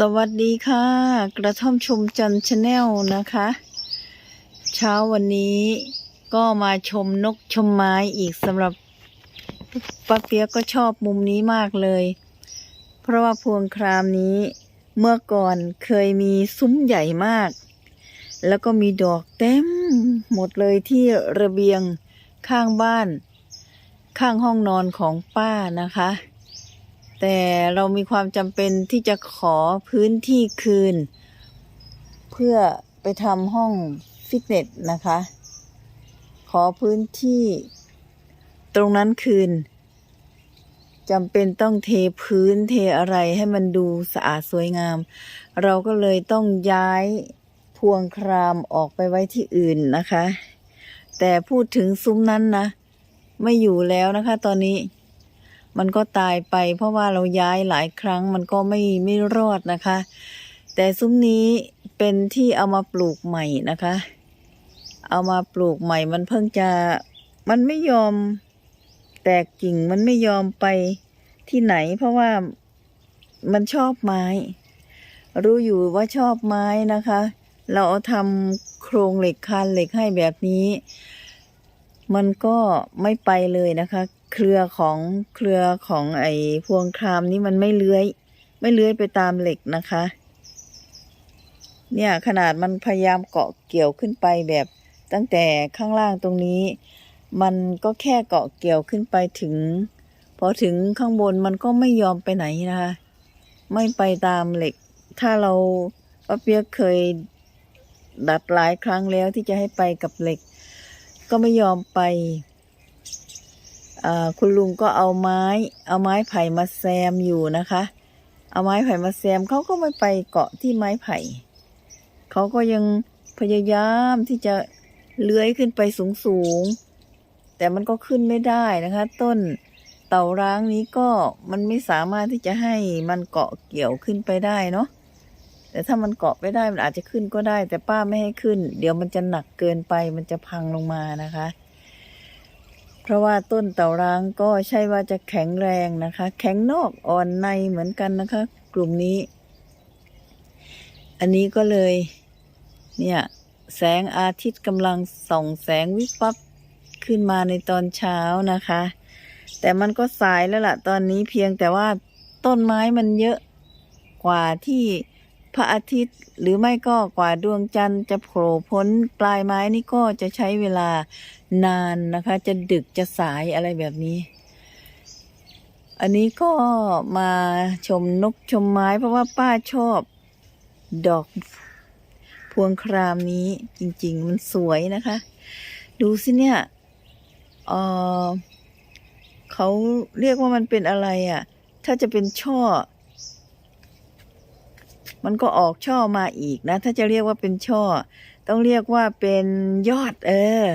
สวัสดีค่ะ กระท่อมชมจันชาแนลนะคะ เช้าวันนี้ก็มาชมนกชมไม้อีกสำหรับป้าเปียกก็ชอบมุมนี้มากเลย เพราะว่าพวงครามนี้เมื่อก่อนเคยมีซุ้มใหญ่มาก แล้วก็มีดอกเต็มหมดเลยที่ระเบียงข้างบ้าน ข้างห้องนอนของป้านะคะ แต่เรามีความจำเป็นที่จะขอพื้นที่คืน เพื่อไปทำห้องฟิตเนสนะคะ ขอพื้นที่ ตรงนั้นคืนจำเป็นต้องเทพื้นเทอะไรให้มันดูสะอาดสวยงาม เราก็เลยต้องย้ายพวงครามออกไปไว้ที่อื่นนะคะ แต่พูดถึงซุ้มนั้นนะ ไม่อยู่แล้วนะคะตอนนี้ มันก็ตายไป เพราะว่าเราย้ายหลายครั้งมันก็ไม่ไม่รอดนะคะ แต่ซุ้มนี้เป็นที่เอามาปลูกใหม่นะคะ เอามาปลูกใหม่มันเพิ่งจะมันไม่ยอมแตกกิ่งมันไม่ยอมไปที่ไหน เพราะว่ามันชอบไม้ รู้อยู่ว่าชอบไม้นะคะ เราเอาทำโครงเหล็กคานเหล็กให้แบบนี้ มันก็ไม่ไปเลยนะคะ เครือของเครือของไอ้พวงครามนี้มันไม่เลื้อย ไม่เลื้อยไปตามเหล็กนะคะ เนี่ยขนาดมันพยายามเกาะเกี่ยวขึ้นไปแบบตั้งแต่ข้างล่างตรงนี้ มันก็แค่เกาะเกี่ยวขึ้นไปถึง พอถึงข้างบนมันก็ไม่ยอมไปไหนนะคะ ไม่ไปตามเหล็ก ถ้าเราป้าเปียกเคยดัดหลายครั้งแล้วที่จะให้ไปกับเหล็ก ก็ไม่ยอมไป คุณลุงก็เอาไม้ เอาไม้ไผ่มาแซมอยู่นะคะ เอาไม้ไผ่มาแซมเขาก็ไม่ไปเกาะที่ไม้ไผ่เขาก็ยังพยายามที่จะเลื้อยขึ้นไปสูงสูงๆแต่มันก็ขึ้นไม่ได้นะคะ ต้นเต่าร้างนี้ก็มันไม่สามารถที่จะให้มันเกาะเกี่ยวขึ้นไปได้เนาะแต่ถ้ามันเกาะไม่ได้มันอาจจะขึ้นก็ได้ แต่ป้าไม่ให้ขึ้น เดี๋ยวมันจะหนักเกินไปมันจะพังลงมานะคะ เพราะว่าต้นเต่าร้างก็ใช่ว่าจะแข็งแรงนะคะ แข็งนอกอ่อนในเหมือนกันนะคะ กลุ่มนี้ อันนี้ก็เลย เนี่ย แสงอาทิตย์กำลังส่องแสงวิบวับขึ้นมาในตอนเช้านะคะ แต่มันก็สายแล้วล่ะ ตอนนี้เพียงแต่ว่าต้นไม้มันเยอะกว่าที่ พระอาทิตย์หรือไม่ก็กว่าดวงจันทร์จะโผล่พ้นปลายไม้นี่ก็จะใช้เวลานานนะคะ จะดึกจะสายอะไรแบบนี้ อันนี้ก็มาชมนกชมไม้เพราะว่าป้าชอบ ดอกพวงครามนี้จริง ๆ มันสวยนะคะ ดูสิเนี่ยเออเขาเรียกว่ามันเป็นอะไรอะ่ะ ถ้าจะเป็นช่อ มันก็ออกช่อมาอีกนะ ถ้าจะเรียกว่าเป็นช่อ ต้องเรียกว่าเป็นยอด เออ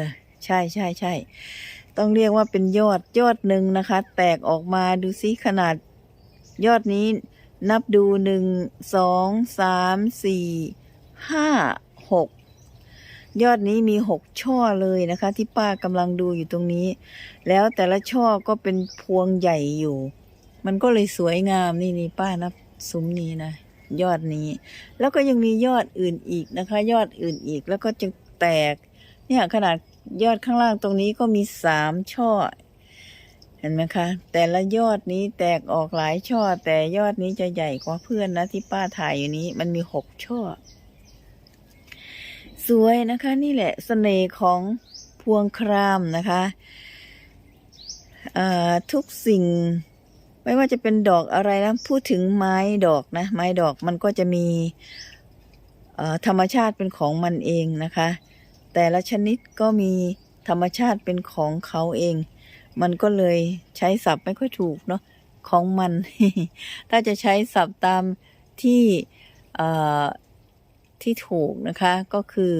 ใช่ใช่ใช่ต้องเรียกว่าเป็นยอดยอดหนึ่งนะคะ แตกออกมาดูซิขนาดยอดนี้นับดูหนึ่งสองสามสี่ห้าหกยอดนี้มีหกช่อเลยนะคะ ที่ป้ากำลังดูอยู่ตรงนี้ แล้วแต่ละช่อก็เป็นพวงใหญ่อยู่ มันก็เลยสวยงามนี่นี่ป้านับซุ้มนี้นะ ยอดนี้ แล้วก็ยังมียอดอื่นอีกนะคะ ยอดอื่นอีกแล้วก็จะแตก เนี่ยขนาดยอดข้างล่างตรงนี้ก็มีสามช่อ เห็นไหมคะ แต่ละยอดนี้แตกออกหลายช่อ แต่ยอดนี้จะใหญ่กว่าเพื่อนนะที่ป้าถ่ายอยู่นี้ มันมีหกช่อ สวยนะคะ นี่แหละเสน่ห์ของพวงครามนะคะทุกสิ่ง ไม่ว่าจะเป็นดอกอะไรนะพูดถึงไม้ดอกนะ ไม้ดอกมันก็จะมีธรรมชาติเป็นของมันเองนะคะ แต่ละชนิดก็มีธรรมชาติเป็นของเขาเอง มันก็เลยใช้ศัพท์ไม่ค่อยถูกเนาะของมัน ถ้าจะใช้ศัพท์ตามที่ที่ถูกนะคะก็คือ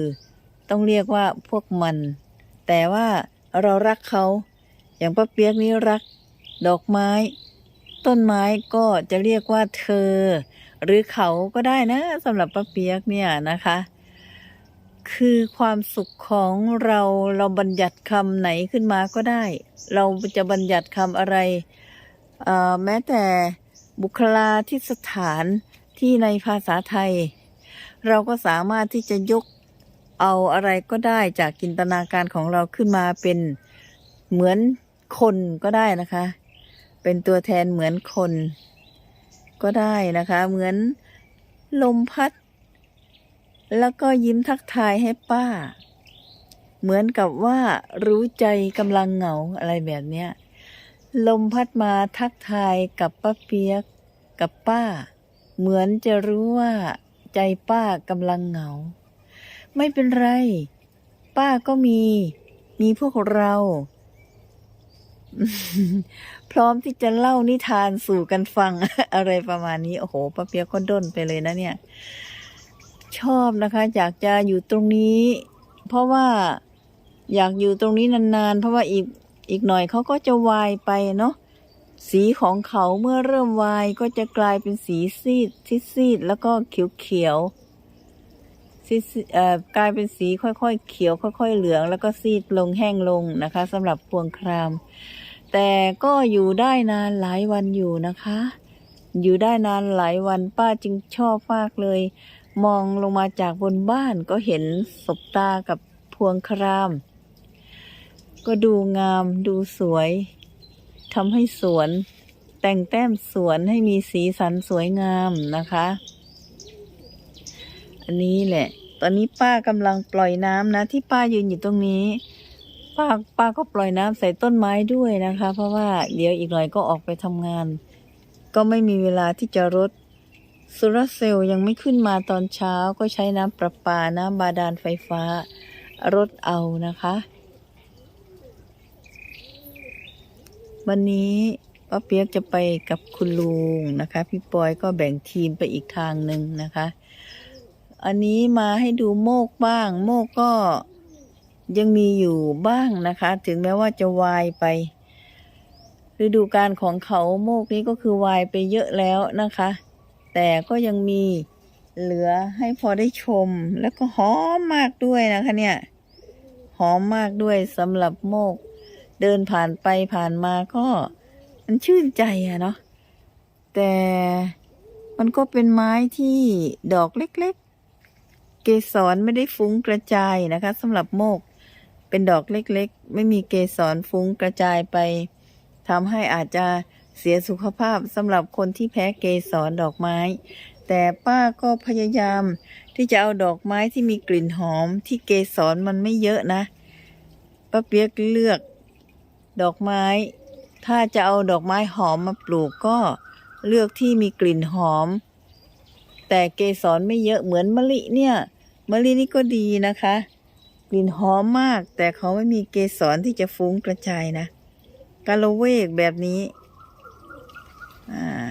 ต้องเรียกว่าพวกมัน แต่ว่าเรารักเขา อย่างป้าเปียกนี่รัก ดอกไม้ ต้นไม้ก็จะเรียกว่าเธอ หรือเขาก็ได้นะสำหรับป้าเปียกเนี่ยนะคะ คือความสุขของเราเราบัญญัติคำไหนขึ้นมาก็ได้ เราจะบัญญัติคำอะไร แม้แต่บุคลาที่สถานที่ในภาษาไทย เราก็สามารถที่จะยกเอาอะไรก็ได้จากจินตนาการของเราขึ้นมาเป็นเหมือนคนก็ได้นะคะ เป็นตัวแทนเหมือนคน ก็ได้นะคะ เหมือนลมพัด แล้วก็ยิ้มทักทายให้ป้า เหมือนกับว่ารู้ใจกำลังเหงาอะไรแบบเนี้ยลมพัดมาทักทายกับป้าเปียกกับป้า เหมือนจะรู้ว่าใจป้ากำลังเหงา ไม่เป็นไร ป้าก็มี มีพวกเรา พร้อมที่จะเล่านิทานสู่กันฟัง อะไรประมาณนี้ โอ้โหป้าเปียกก็ด้นไปเลยนะเนี่ย ชอบนะคะอยากจะอยู่ตรงนี้ เพราะว่าอยากอยู่ตรงนี้นานๆ เพราะว่าอีกอีกหน่อยเขาก็จะวายไปเนาะสีของเขาเมื่อเริ่มวายก็จะกลายเป็นสีซีดที่ซีดแล้วก็เขียวเขียวๆซีดเอ่อกลายเป็นสีค่อยๆเขียว ค่อย ๆ เหลือง แล้วก็ซีดลงแห้งลงนะคะสำหรับพวงคราม แต่ก็อยู่ได้นานหลายวันอยู่นะคะ อยู่ได้นานหลายวันป้าจึงชอบมากเลย มองลงมาจากบนบ้านก็เห็นสบตากับพวงคราม ก็ดูงามดูสวยทำให้สวน แต่งแต้มสวนให้มีสีสันสวยงามนะคะ อันนี้แหละ ตอนนี้ป้ากำลังปล่อยน้ำนะที่ป้ายืนอยู่ตรงนี้ ป้าป้าก็ปล่อยน้ำใส่ต้นไม้ด้วยนะคะ เพราะว่าเดี๋ยวอีกหน่อยก็ออกไปทำงาน ก็ไม่มีเวลาที่จะรดโซลาร์เซลล์ยังไม่ขึ้นมาตอนเช้าก็ใช้น้ำประปา น้ำบาดาลไฟฟ้ารดเอานะคะ วันนี้ป้าเปียกจะไปกับคุณลุงนะคะ พี่ปอยก็แบ่งทีมไปอีกทางหนึ่งนะคะ อันนี้มาให้ดูโมกบ้าง โมกก็ ยังมีอยู่บ้างนะคะ ถึงแม้ว่าจะวายไป ฤดูกาลของเขาโมกนี้ก็คือวายไปเยอะแล้วนะคะ แต่ก็ยังมีเหลือให้พอได้ชม แล้วก็หอมมากด้วยนะคะเนี่ย หอมมากด้วยสำหรับโมก เดินผ่านไปผ่านมาก็มันชื่นใจอะเนาะแต่มันก็เป็นไม้ที่ดอกเล็กๆ เกสรไม่ได้ฟุ้งกระจายนะคะสำหรับโมก เป็นดอกเล็กๆ ไม่มีเกสรฟุ้งกระจายไปทำให้อาจจะเสียสุขภาพสำหรับคนที่แพ้เกสรดอกไม้ แต่ป้าก็พยายามที่จะเอาดอกไม้ที่มีกลิ่นหอมที่เกสรมันไม่เยอะนะป้าเปียกเลือก ดอกไม้ ถ้าจะเอาดอกไม้หอมมาปลูกก็เลือกที่มีกลิ่นหอม แต่เกสรไม่เยอะเหมือนมะลิเนี่ยมะลินี่ก็ดีนะคะ กลิ่นหอมมาก แต่เขาไม่มีเกสรที่จะฟุ้งกระจายนะกาโลเวกแบบนี้อ่า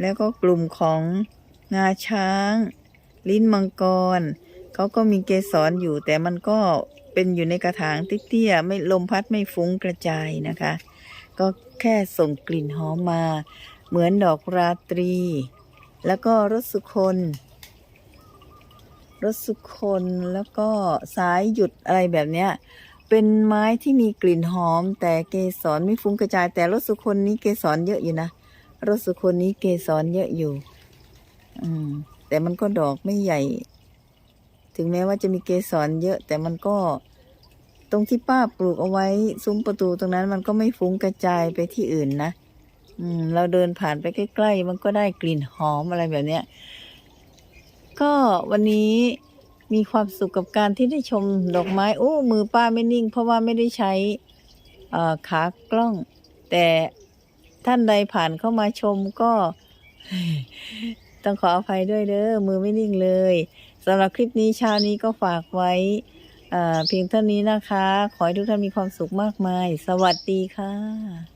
แล้วก็กลุ่มของงาช้าง ลิ้นมังกรเขาก็มีเกสรอยู่ แต่มันก็เป็นอยู่ในกระถางเตี้ยๆไม่ลมพัดไม่ฟุ้งกระจายนะคะ ก็แค่ส่งกลิ่นหอมมา เหมือนดอกราตรี แล้วก็รสสุคน รสสุคนแล้วก็สายหยุดอะไรแบบเนี้ยเป็นไม้ที่มีกลิ่นหอม แต่เกสรไม่ฟุ้งกระจาย แต่รสสุคนนี้เกสรเยอะอยู่นะรสสุคนนี้เกสรเยอะอยู่ อืม แต่มันก็ดอกไม่ใหญ่ ถึงแม้ว่าจะมีเกสรเยอะ แต่มันก็ตรงที่ป้าปลูกเอาไว้ซุ้มประตูตรงนั้นมันก็ไม่ฟุ้งกระจายไปที่อื่นนะ อืม เราเดินผ่านไปใกล้ ๆ มันก็ได้กลิ่นหอมอะไรแบบเนี้ย ก็วันนี้มีความสุขกับการที่ได้ชมดอกไม้โอ้มือป้าไม่นิ่ง เพราะว่าไม่ได้ใช้อ่อขากล้อง แต่ท่านใดผ่านเข้ามาชมก็ ต้องขออภัยด้วยเด้อมือไม่นิ่งเลยสำหรับคลิปนี้เช้านี้ก็ฝากไว้อ่าเพียงเท่านี้นะคะ ขอให้ทุกท่านมีความสุขมากมาย สวัสดีค่ะ